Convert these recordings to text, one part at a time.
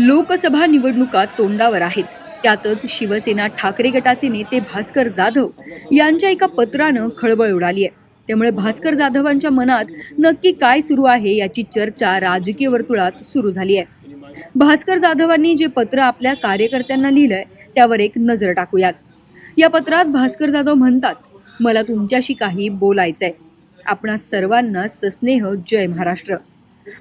लोकसभा निवडणुका तोंडावर आहेत. त्यातच शिवसेना ठाकरे गटाचे नेते भास्कर जाधव यांच्या एका पत्रानं खळबळ उडाली आहे. त्यामुळे भास्कर जाधवांच्या मनात नक्की काय सुरू आहे याची चर्चा राजकीय वर्तुळात सुरू झाली आहे. भास्कर जाधवांनी जे पत्र आपल्या कार्यकर्त्यांना लिहिलंय त्यावर एक नजर टाकूयात. या पत्रात भास्कर जाधव म्हणतात मला तुमच्याशी काही बोलायचंय. आपणा सर्वांना सस्नेह जय महाराष्ट्र.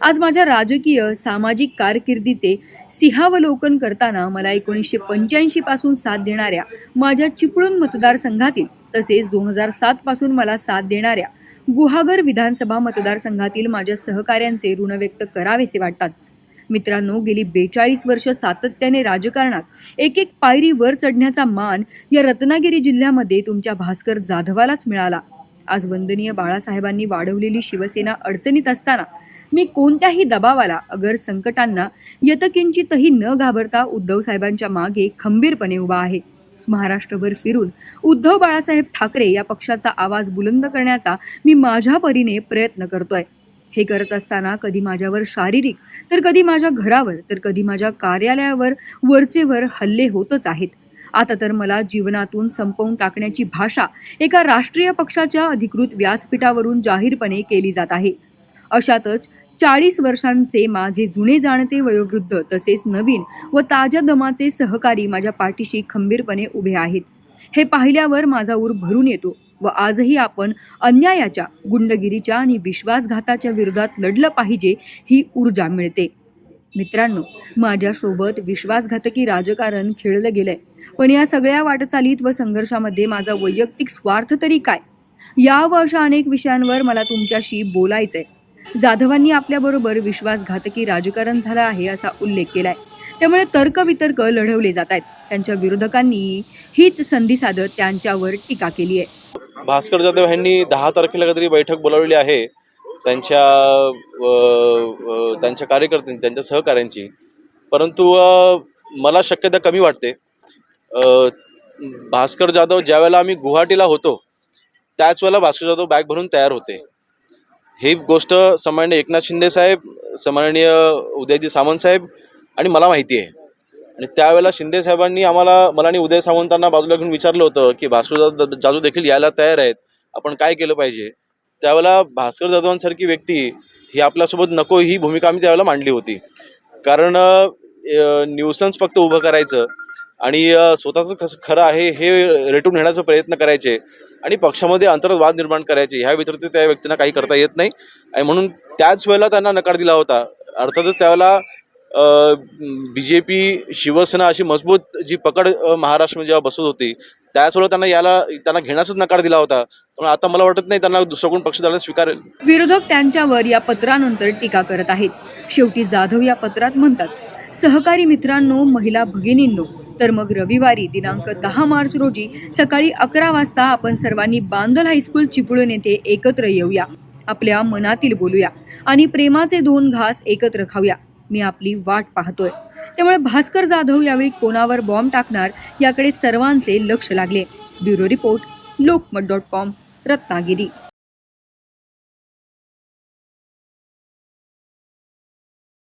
आज माझ्या राजकीय सामाजिक कारकिर्दीचे सिंहावलोकन करताना मला एकोणीसशे पंच्याऐंशी पासून साथ देणाऱ्या माझ्या चिपळूण मतदारसंघातील तसेच दोन हजार सात पासून मला साथ देणाऱ्या गुहागर विधानसभा मतदारसंघातील माझ्या सहकाऱ्यांचे ऋण व्यक्त करावेसे वाटतात. मित्रांनो गेली बेचाळीस वर्ष सातत्याने राजकारणात एक एक पायरी वर चढण्याचा मान या रत्नागिरी जिल्ह्यामध्ये तुमच्या भास्कर जाधवालाच मिळाला. आज वंदनीय बाळासाहेबांनी वाढवलेली शिवसेना अडचणीत असताना मी कोणत्याही दबावाला अगर संकटांना यतकिंचितही न घाबरता उद्धव साहेबांच्या मागे खंबीरपणे उभा आहे. महाराष्ट्रभर फिरून उद्धव बाळासाहेब ठाकरे या पक्षाचा आवाज बुलंद करण्याचा मी माझ्या परीने प्रयत्न करतोय. हे करत असताना कधी माझ्यावर शारीरिक तर कधी माझ्या घरावर तर कधी माझ्या कार्यालयावर वरचेवर हल्ले होतच आहेत. आता तर मला जीवनातून संपवून टाकण्याची भाषा एका राष्ट्रीय पक्षाच्या अधिकृत व्यासपीठावरून जाहीरपणे केली जात आहे. अशातच चाळीस वर्षांचे माझे जुने जाणते वयोवृद्ध तसेच नवीन व ताज्या दमाचे सहकारी माझ्या पाठीशी खंबीरपणे उभे आहेत. हे पाहिल्यावर माझा ऊर भरून येतो व आजही आपण अन्यायाच्या गुंडगिरीच्या आणि विश्वासघाताच्या विरोधात लढलं पाहिजे ही ऊर्जा मिळते. मित्रांनो माझ्यासोबत विश्वासघातकी राजकारण खेळलं गेलंय. पण या सगळ्या वाटचालीत व संघर्षामध्ये माझा वैयक्तिक स्वार्थ तरी काय? या व अशा अनेक विषयांवर मला तुमच्याशी बोलायचंय. जाधवांनी आपल्याबरोबर विश्वासघातकी राजकारण झालं आहे असा उल्लेख केलाय. त्यामुळे तर्कवितर्क लढवले जात आहेत. त्यांच्या विरोधकांनी हीच संधी साधत त्यांच्यावर टीका केली आहे. भास्कर जाधव यांनी दहा तारखेला काहीतरी बैठक बोलावलेली आहे. त्यांच्या त्यांच्या कार्यकर्त्यांची त्यांच्या सहकाऱ्यांची. परंतु मला शक्यता कमी वाटते. भास्कर जाधव ज्या वेळेला आम्ही गुवाहाटीला होतो त्याच वेळेला भास्कर जाधव बॅग भरून तयार होते. ही गोष्ट सन्माननीय एकनाथ शिंदे साहेब सन्माननीय उदयजी सामंत साहेब आणि मला माहिती आहे. आणि त्यावेळेला शिंदे साहेबांनी आम्हाला मला आणि उदय सावंतांना बाजूला घेऊन विचारलं होतं की भास्कर जाधव देखील यायला तयार आहेत. आपण काय केलं पाहिजे? त्यावेळेला भास्कर जाधवांसारखी व्यक्ती ही आपल्यासोबत नको ही भूमिका आम्ही त्यावेळेला मांडली होती. कारण न्यूसन्स फक्त उभं करायचं. आणि स्वतःचं कसं खरं आहे हे रेटून घेण्याचा प्रयत्न करायचे आणि पक्षामध्ये अंतर्गत वाद निर्माण करायचे ह्या व्यतिरिक्त त्या व्यक्तींना काही करता येत नाही. आणि म्हणून त्याच वेळेला त्यांना नकार दिला होता. अर्थातच त्यावेळेला बी जे पी शिवसेना अशी मजबूत जी पकड अ, महाराष्ट्रामध्ये जेव्हा बसत होती त्याच त्यांना याला त्यांना घेण्याचाच नकार दिला होता. त्यामुळे आता मला वाटत नाही त्यांना दुसरा कोण पक्ष झाला स्वीकारेल. विरोधक त्यांच्यावर या पत्रानंतर टीका करत आहेत. शेवटी जाधव या पत्रात म्हणतात सहकारी मित्रांनो महिला भगिनींनो तर मग रविवारी दिनांक दहा मार्च रोजी सकाळी अकरा वाजता आपण सर्वांनी बांदल हायस्कूल चिपळूण येथे एकत्र येऊया. आपल्या मनातील बोलूया आणि प्रेमाचे दोन घास एकत्र खाऊया. मी आपली वाट पाहतोय. त्यामुळे भास्कर जाधव यावेळी कोणावर बॉम्ब टाकणार याकडे सर्वांचे लक्ष लागले. Bureau report Lokmat dot com Ratnagiri.